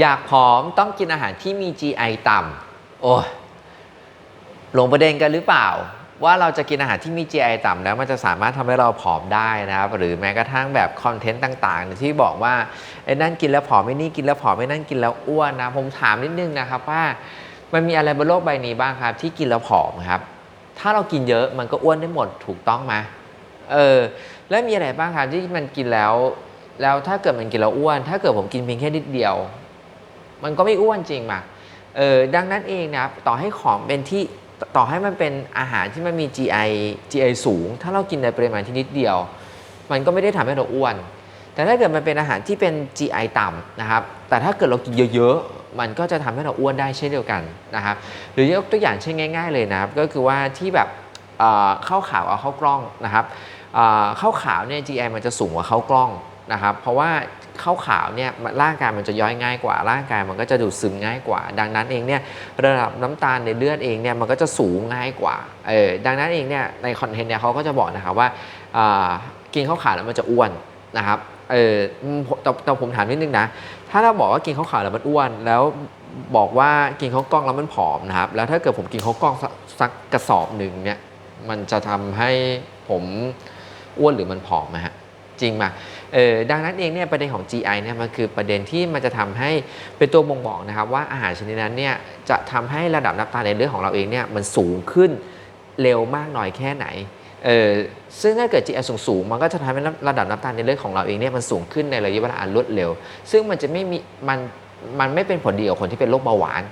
อยากผอมต้องกินอาหารที่มี GI ต่ำโอ้หลงประเด็นกันหรือเปล่า ว่าเราจะกินอาหารที่มี GI ต่ำแล้วมันจะสามารถทำให้เราผอมได้นะครับ หรือแม้กระทั่งแบบคอนเทนต์ต่างๆ ที่บอกว่าไอ้นั่นกินแล้วผอมไอ้นี่กินแล้วผอมไอ้นั่นกินแล้วอ้วนนะผมถามนิดนึงนะครับว่ามันมีอะไรบนโลกใบนี้บ้างครับ ที่กินแล้วผอมครับ ถ้าเรากินเยอะมันก็อ้วนได้หมดถูกต้องไหมเออแล้วมีอะไรบ้างครับที่มันกินแล้ว แล้วถ้าเกิดมันกินแล้วอ้วน ถ้าเกิดผมกินเพียงแค่นิดเดียว มันก็ไม่อ้วนจริงป่ะเออดังนั้นเองนะต่อให้ของเป็นที่ต่อให้มันเป็นอาหารที่มันมี GI GI สูง ถ้าเรากินในปริมาณที่นิดเดียว มันก็ไม่ได้ทำให้เราอ้วน แต่ถ้าเกิดมันเป็นอาหารที่เป็น GI ต่ำนะครับ แต่ถ้าเกิดเรากินเยอะๆ มันก็จะทำให้เราอ้วนได้เช่นเดียวกันนะครับ หรือยกตัวอย่างเช่นง่าย ๆเลยนะครับ ก็คือว่าที่แบบเอ่อข้าวขาวเอาข้าวกล้องนะครับเอ่อข้าวขาวเนี่ย GI มันจะสูงกว่าข้าวกล้องนะครับ เพราะว่า ข้าวขาวเนี่ยร่างกายมันจะย่อยง่ายกว่า ร่างกายมันก็จะดูดซึมง่ายกว่า ดังนั้นเองเนี่ยระดับน้ำตาลในเลือดเองเนี่ยมันก็จะสูงง่ายกว่าเออดังนั้นเองเนี่ยในคอนเทนต์เนี่ยเขาก็จะบอกนะครับว่ากินข้าวขาวแล้วมันจะอ้วนนะครับเออแต่แต่ผมถามนิดนึงนะ ถ้าเราบอกว่ากินข้าวขาวแล้วมันอ้วน แล้วบอกว่ากินข้าวกล้องแล้วมันผอมนะครับ แล้วถ้าเกิดผมกินข้าวกล้องสักกระสอบหนึ่งเนี่ย มันจะทำให้ผมอ้วนหรือมันผอมไหมฮะ จริงป่ะ เออดังนั้นเองเนี่ยประเด็นของ GI เนี่ยมันคือประเด็นที่มันจะทำให้เป็นตัวบ่งบอกนะครับว่าอาหารชนิดนั้นเนี่ยจะทำให้ระดับน้ำตาลในเลือดของเราเองเนี่ยมันสูงขึ้นเร็วมากน้อยแค่ไหนเออซึ่งถ้าเกิด GI สูงสูงมันก็จะทำให้ระดับน้ำตาลในเลือดของเราเองเนี่ยมันสูงขึ้นในระยะเวลาอันรวดเร็ว ซึ่งมันจะไม่มีมันมันไม่เป็นผลดีกับคนที่เป็นโรคเบาหวาน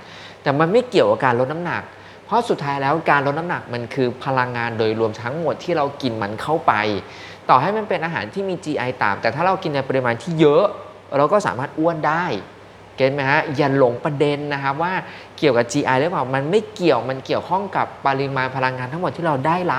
แต่มันไม่เกี่ยวกับการลดน้ำหนัก เพราะสุดท้ายแล้วการลดน้ำหนักมันคือพลังงานโดยรวมทั้งหมดที่เรากินมันเข้าไป ต่อให้มันเป็นอาหารที่มี GI ต่ำแต่ถ้าเรากินในปริมาณที่เยอะ เราก็สามารถอ้วนได้เก็ตไหมฮะอย่าหลงประเด็นนะครับว่าเกี่ยวกับ GI หรือเปล่ามันไม่เกี่ยวมันเกี่ยวข้องกับปริมาณพลังงานทั้งหมดที่เราได้รับ